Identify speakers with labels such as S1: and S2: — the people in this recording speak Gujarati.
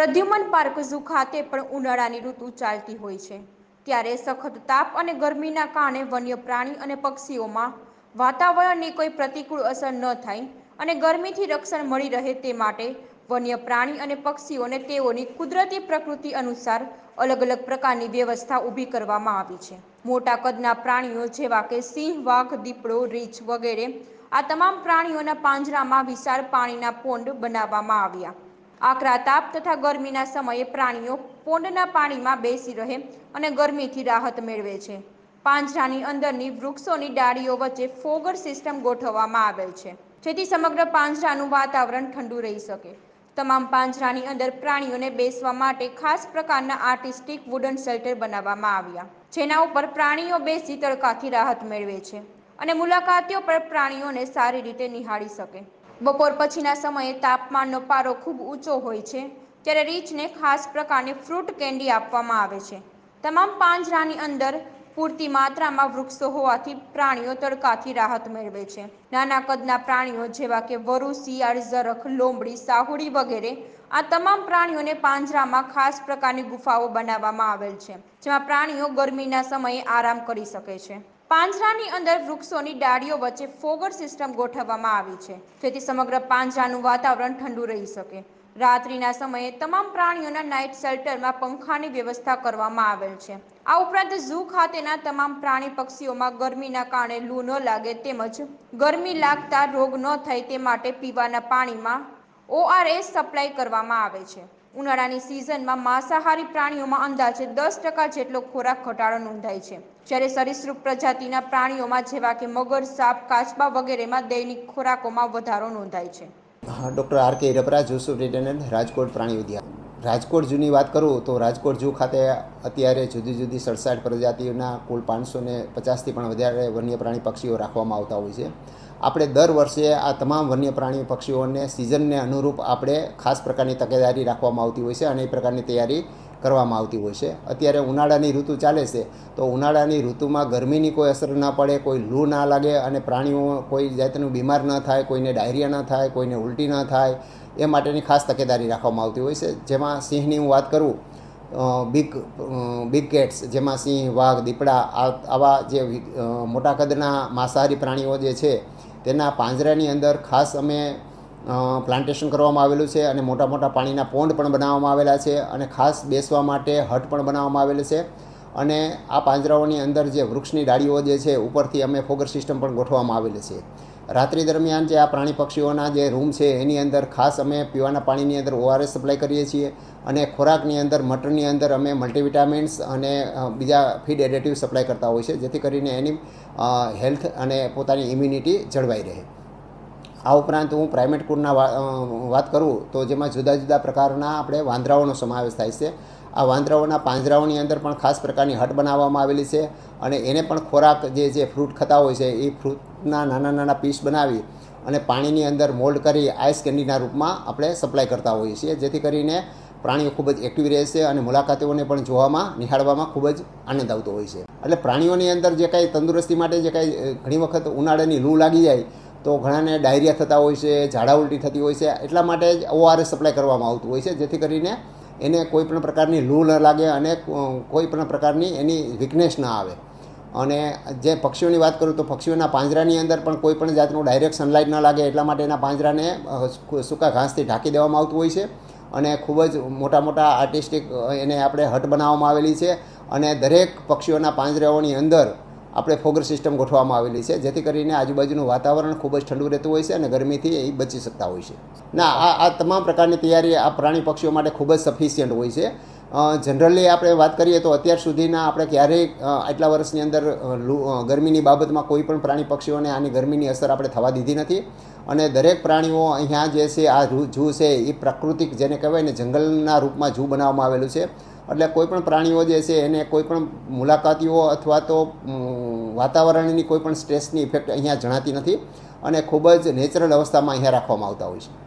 S1: પ્રદ્યુમન પાર્ક ઝૂ ખાતે પણ ઉનાળાની ઋતુ ચાલતી હોય છે. ત્યારે સખત તાપ અને ગરમીના કારણે વન્ય પ્રાણી અને પક્ષીઓમાં વાતાવરણની કોઈ પ્રતિકૂળ અસર ન થાય અને ગરમીથી રક્ષણ મળી રહે તે માટે વન્ય પ્રાણી અને પક્ષીઓને તેઓની કુદરતી પ્રકૃતિ અનુસાર અલગ અલગ પ્રકારની વ્યવસ્થા ઊભી કરવામાં આવી છે. મોટા કદના પ્રાણીઓ જેવા કે સિંહ, વાઘ, દીપડો, રીંછ વગેરે આ તમામ પ્રાણીઓના પાંજરામાં વિશાળ પાણીના પોન્ડ બનાવવામાં આવ્યા. આકરા તાપ તથા ગરમીના સમયે પ્રાણીઓ પોંડના પાણીમાં બેસી રહે અને ગરમીથી રાહત મેળવે છે. પાંજરાની અંદરની વૃક્ષોની ડાળીઓ વચ્ચે ફોગર સિસ્ટમ ગોઠવવામાં આવેલ છે. જેથી સમગ્ર પાંજરાનું વાતાવરણ ઠંડુ રહી શકે. તમામ પાંજરાની અંદર પ્રાણીઓને બેસવા માટે ખાસ પ્રકારના આર્ટિસ્ટિક વુડન શેલ્ટર બનાવવામાં આવ્યા, જેના ઉપર પ્રાણીઓ બેસી તડકાથી રાહત મેળવે છે અને મુલાકાતીઓ પર પ્રાણીઓને સારી રીતે નિહાળી શકે. બપોર પછીના સમયે તાપમાનનો પારો ખૂબ ઊંચો હોય છે, ત્યારે રીંછને ખાસ પ્રકારની ફ્રૂટ કેન્ડી આપવામાં આવે છે. તમામ પાંજરાની અંદર પૂરતી માત્રામાં વૃક્ષો હોવાથી પ્રાણીઓ તડકાથી રાહત મેળવે છે. નાના કદના પ્રાણીઓ જેવા કે વરુ, શિયાળ ઝરખ લોમડી, સાહુડી વગેરે, આ તમામ પ્રાણીઓને પાંજરામાં ખાસ પ્રકારની ગુફાઓ બનાવવામાં આવેલ છે, જેમાં પ્રાણીઓ ગરમીના સમયે આરામ કરી શકે છે. પાંજરાની અંદર વૃક્ષોની ડાળીઓ વચ્ચે ફોગર સિસ્ટમ ગોઠવવામાં આવી છે, જેથી સમગ્ર પાંજરાનું વાતાવરણ ઠંડુ રહી શકે. રાત્રિના સમયે તમામ પ્રાણીઓના નાઇટ શેલ્ટરમાં પંખાની વ્યવસ્થા કરવામાં આવેલ છે. આ ઉપરાંત ઝૂ ખાતેના તમામ પ્રાણી પક્ષીઓમાં ગરમીના કારણે લૂ ન લાગે તેમજ ગરમી લાગતા રોગ ન થાય તે માટે પીવાના પાણીમાં ઓઆરએસ સપ્લાય કરવામાં આવે છે. ઉનાળાની સિઝનમાં માંસાહારી પ્રાણીઓમાં અંદાજે દસ ટકા જેટલો ખોરાક ઘટાડો નોંધાય છે. જ્યારે સરીસૃપ પ્રજાતિના પ્રાણીઓમાં જેવા કે મગર, સાપ, કાચબા વગેરેમાં દૈનિક ખોરાકોમાં વધારો નોંધાય છે.
S2: Doctor R K રબરા Yusuf superintendent Rajkot પ્રાણી ઉદ્યાન. રાજકોટ ઝૂની વાત કરું તો રાજકોટ ઝૂ ખાતે અત્યારે જુદી જુદી સડસાઠ પ્રજાતિઓના કુલ પાંચસો ને પચાસથી પણ વધારે વન્ય પ્રાણી પક્ષીઓ રાખવામાં આવતા હોય છે. આપણે દર વર્ષે આ તમામ વન્ય પ્રાણી પક્ષીઓને સિઝનને અનુરૂપ આપણે ખાસ પ્રકારની તકેદારી રાખવામાં આવતી હોય છે અને એ પ્રકારની તૈયારી કરવામાં આવતી હોય છે. અત્યારે ઉનાળાની ઋતુ ચાલે છે. તો ઉનાળાની ઋતુમાં ગરમીની કોઈ અસર ના પડે, કોઈ લૂ ના લાગે અને પ્રાણીઓ કોઈ જાતનું બીમાર ન થાય, કોઈને ડાયરિયા ન થાય, કોઈને ઉલટી ન થાય, એ માટેની ખાસ તકેદારી રાખવામાં આવતી હોય છે. જેમાં સિંહની હું વાત કરું બિગ બિગ કેટ્સ જેમાં સિંહ, વાઘ, દીપડા આવા જે મોટા કદના માંસાહારી પ્રાણીઓ જે છે, તેના પાંજરાની અંદર ખાસ અમે પ્લાન્ટેશન કરવામાં આવેલું છે અને મોટા મોટા પાણીના પોન્ડ પણ બનાવવામાં આવેલા છે અને ખાસ બેસવા માટે હટ પણ બનાવવામાં આવેલ છે. અને આ પાંજરાઓની અંદર જે વૃક્ષની ડાળીઓ જે છે ઉપરથી અમે ફોગર સિસ્ટમ પણ ગોઠવવામાં આવેલી છે. રાત્રિ દરમિયાન જે આ પ્રાણી પક્ષીઓના જે રૂમ છે એની અંદર ખાસ અમે પીવાના પાણીની અંદર ઓઆરએસ સપ્લાય કરીએ છીએ અને ખોરાકની અંદર, મટરની અંદર અમે મલ્ટીવિટામિન્સ અને બીજા ફીડ એડેટિવ સપ્લાય કરતા હોય છે જેથી કરીને એની હેલ્થ અને પોતાની ઇમ્યુનિટી જળવાઈ રહે. આ ઉપરાંત હું પ્રાઇમેટ કુળના વાત કરું તો જેમાં જુદા જુદા પ્રકારના આપણે વાંદરાઓનો સમાવેશ થાય છે. આ વાંદરાઓના પાંજરાઓની અંદર પણ ખાસ પ્રકારની હટ બનાવવામાં આવેલી છે અને એને પણ ખોરાક જે જે ફ્રૂટ ખાતા હોય છે એ ફ્રૂટના નાના નાના પીસ બનાવી અને પાણીની અંદર મોલ્ડ કરી આઈસ કેન્ડીના રૂપમાં આપણે સપ્લાય કરતા હોઈએ છીએ. જેથી કરીને પ્રાણીઓ ખૂબ જ એક્ટિવ રહેશે અને મુલાકાતીઓને પણ જોવામાં, નિહાળવામાં ખૂબ જ આનંદ આવતો હોય છે. એટલે પ્રાણીઓની અંદર જે કાંઈ તંદુરસ્તી માટે જે કાંઈ ઘણી વખત ઉનાળાની લૂ લાગી જાય તો ઘણાને ડાયરિયા થતા હોય છે, ઝાડા ઉલટી થતી હોય છે, એટલા માટે જ ઓઆરએસ સપ્લાય કરવામાં આવતું હોય છે, જેથી કરીને એને કોઈ પણ પ્રકારની લૂ ન લાગે અને કોઈ પણ પ્રકારની એની વીકનેસ ન આવે. અને જે પક્ષીઓની વાત કરું તો પક્ષીઓના પાંજરાની અંદર પણ કોઈ પણ જાતનું ડાયરેક્ટ સનલાઇટ ન લાગે, એટલા માટે એના પાંજરાને સૂકા ઘાસથી ઢાંકી દેવામાં આવતું હોય છે. અને ખૂબ જ મોટા મોટા આર્ટિસ્ટિક એને આપણે હટ બનાવવામાં આવેલી છે. અને દરેક પક્ષીઓના પાંજરાઓની અંદર આપણે ફોગર સિસ્ટમ ગોઠવવામાં આવેલી છે, જેથી કરીને આજુબાજુનું વાતાવરણ ખૂબ જ ઠંડુ રહેતું હોય છે અને ગરમીથી એ બચી શકતા હોય છે. ના, આ આ તમામ પ્રકારની તૈયારી આ પ્રાણી પક્ષીઓ માટે ખૂબ જ સફિશિયન્ટ હોય છે. જનરલી આપણે વાત કરીએ તો અત્યાર સુધીના આપણે ક્યારેય આટલા વર્ષની અંદર ગરમીની બાબતમાં કોઈ પણ પ્રાણી પક્ષીઓને આની ગરમીની અસર આપણે થવા દીધી નથી. અને દરેક પ્રાણીઓ અહીંયા જે છે, આ ઝૂ છે એ પ્રાકૃતિક જેને કહેવાય ને જંગલના રૂપમાં ઝૂ બનાવવામાં આવેલું છે. એટલે કોઈ પણ પ્રાણીઓ જે છે એને કોઈ પણ મુલાકાતીઓ અથવા તો વાતાવરણની કોઈ પણ સ્ટ્રેસની ઇફેક્ટ અહીંયા જણાતી નથી અને ખૂબ જ નેચરલ અવસ્થામાં અહીંયા રાખવામાં આવતા હોય છે.